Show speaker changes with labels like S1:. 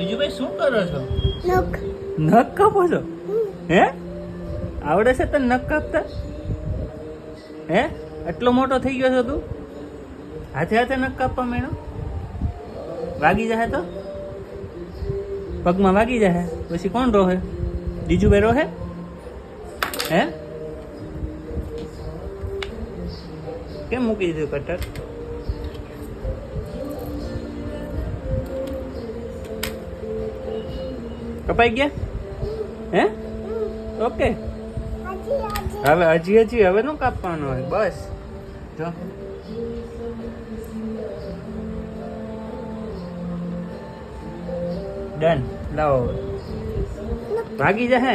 S1: જીજુભાઈ શું કરો છો?
S2: નખ.
S1: નખ કાપો છો? હે? આવડે છે તને નખ કાપતા? હે? એટલો મોટો થઈ ગયો છો તું? હાથે હાથે નખ કાપવા મેળો વાગી જાય તો? પગમાં વાગી જાય પછી કોણ રોહે? જીજુભાઈ રોહે? હે? કેમ મૂકી દીધું કટર? કપાઈ ગયા? હે? ઓકે. હવે હજી હજી હવે નું કાપવાનું હોય? બસ. જો. ડન. લાવો ભાગી જા હે